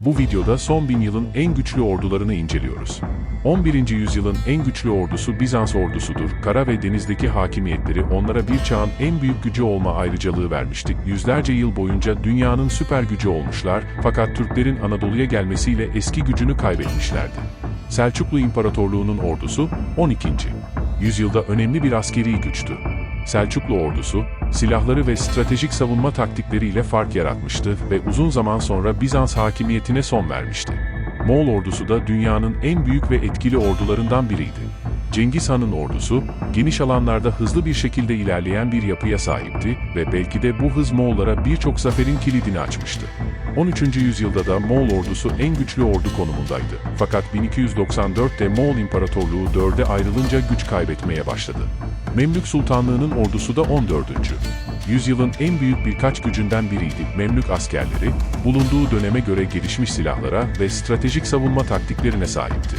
Bu videoda son bin yılın en güçlü ordularını inceliyoruz. 11. yüzyılın en güçlü ordusu Bizans ordusudur. Kara ve denizdeki hakimiyetleri onlara bir çağın en büyük gücü olma ayrıcalığı vermişti. Yüzlerce yıl boyunca dünyanın süper gücü olmuşlar fakat Türklerin Anadolu'ya gelmesiyle eski gücünü kaybetmişlerdi. Selçuklu İmparatorluğu'nun ordusu 12. yüzyılda önemli bir askeri güçtü. Selçuklu ordusu, silahları ve stratejik savunma taktikleriyle fark yaratmıştı ve uzun zaman sonra Bizans hakimiyetine son vermişti. Moğol ordusu da dünyanın en büyük ve etkili ordularından biriydi. Cengiz Han'ın ordusu, geniş alanlarda hızlı bir şekilde ilerleyen bir yapıya sahipti ve belki de bu hız Moğollara birçok zaferin kilidini açmıştı. 13. yüzyılda da Moğol ordusu en güçlü ordu konumundaydı. Fakat 1294'te Moğol İmparatorluğu dörde ayrılınca güç kaybetmeye başladı. Memlük Sultanlığı'nın ordusu da 14. Yüzyılın en büyük birkaç gücünden biriydi. Memlük askerleri, bulunduğu döneme göre gelişmiş silahlara ve stratejik savunma taktiklerine sahipti.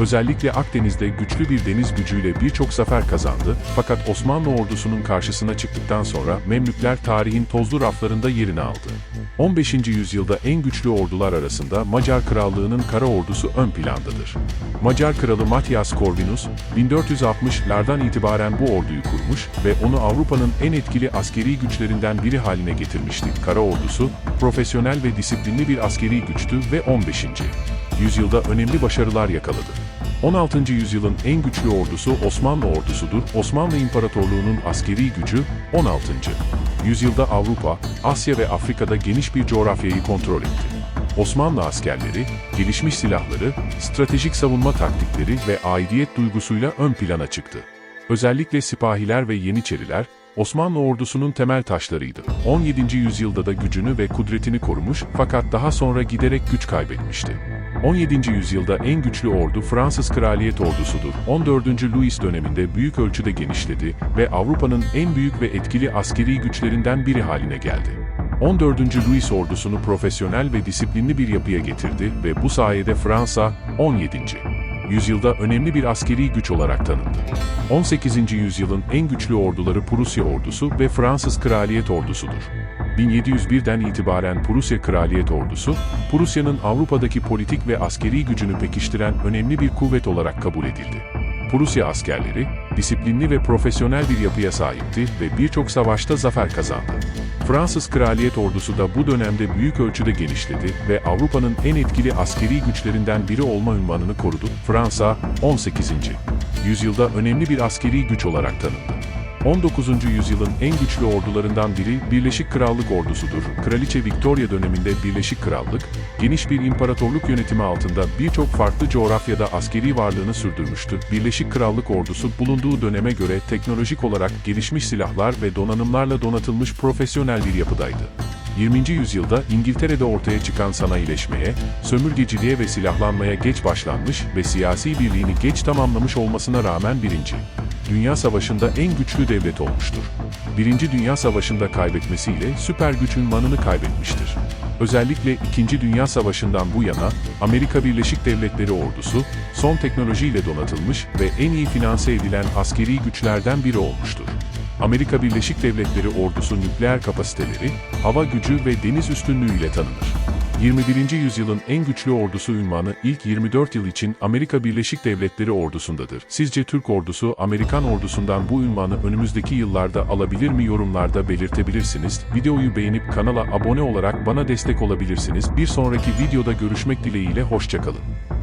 Özellikle Akdeniz'de güçlü bir deniz gücüyle birçok zafer kazandı, fakat Osmanlı ordusunun karşısına çıktıktan sonra Memlükler tarihin tozlu raflarında yerini aldı. 15. yüzyılda en güçlü ordular arasında Macar Krallığı'nın kara ordusu ön plandadır. Macar Kralı Matyas Corvinus, 1460'lardan itibaren bu orduyu kurmuş ve onu Avrupa'nın en etkili askeri güçlerinden biri haline getirmişti. Kara ordusu, profesyonel ve disiplinli bir askeri güçtü ve 15. yüzyılda önemli başarılar yakaladı. 16. yüzyılın en güçlü ordusu Osmanlı ordusudur. Osmanlı İmparatorluğu'nun askeri gücü 16. yüzyılda Avrupa, Asya ve Afrika'da geniş bir coğrafyayı kontrol etti. Osmanlı askerleri, gelişmiş silahları, stratejik savunma taktikleri ve aidiyet duygusuyla ön plana çıktı. Özellikle sipahiler ve yeniçeriler, Osmanlı ordusunun temel taşlarıydı. 17. yüzyılda da gücünü ve kudretini korumuş fakat daha sonra giderek güç kaybetmişti. 17. yüzyılda en güçlü ordu Fransız Kraliyet Ordusu'dur. 14. Louis döneminde büyük ölçüde genişledi ve Avrupa'nın en büyük ve etkili askeri güçlerinden biri haline geldi. 14. Louis ordusunu profesyonel ve disiplinli bir yapıya getirdi ve bu sayede Fransa 17. yüzyılda önemli bir askeri güç olarak tanındı. 18. yüzyılın en güçlü orduları Prusya ordusu ve Fransız Kraliyet ordusudur. 1701'den itibaren Prusya Kraliyet Ordusu, Prusya'nın Avrupa'daki politik ve askeri gücünü pekiştiren önemli bir kuvvet olarak kabul edildi. Prusya askerleri, disiplinli ve profesyonel bir yapıya sahipti ve birçok savaşta zafer kazandı. Fransız Kraliyet Ordusu da bu dönemde büyük ölçüde genişledi ve Avrupa'nın en etkili askeri güçlerinden biri olma ünvanını korudu. Fransa, 18. yüzyılda önemli bir askeri güç olarak tanındı. 19. yüzyılın en güçlü ordularından biri Birleşik Krallık ordusudur. Kraliçe Victoria döneminde Birleşik Krallık, geniş bir imparatorluk yönetimi altında birçok farklı coğrafyada askeri varlığını sürdürmüştü. Birleşik Krallık ordusu bulunduğu döneme göre teknolojik olarak gelişmiş silahlar ve donanımlarla donatılmış profesyonel bir yapıdaydı. 20. yüzyılda İngiltere'de ortaya çıkan sanayileşmeye, sömürgeciliğe ve silahlanmaya geç başlanmış ve siyasi birliğini geç tamamlamış olmasına rağmen birinci. Dünya Savaşı'nda en güçlü devlet olmuştur. Birinci Dünya Savaşı'nda kaybetmesiyle süper güç ünvanını kaybetmiştir. Özellikle İkinci Dünya Savaşı'ndan bu yana Amerika Birleşik Devletleri ordusu son teknolojiyle donatılmış ve en iyi finanse edilen askeri güçlerden biri olmuştur. Amerika Birleşik Devletleri ordusu nükleer kapasiteleri, hava gücü ve deniz üstünlüğüyle tanınır. 21. yüzyılın en güçlü ordusu ünvanı ilk 24 yıl için Amerika Birleşik Devletleri ordusundadır. Sizce Türk ordusu Amerikan ordusundan bu ünvanı önümüzdeki yıllarda alabilir mi yorumlarda belirtebilirsiniz. Videoyu beğenip kanala abone olarak bana destek olabilirsiniz. Bir sonraki videoda görüşmek dileğiyle hoşçakalın.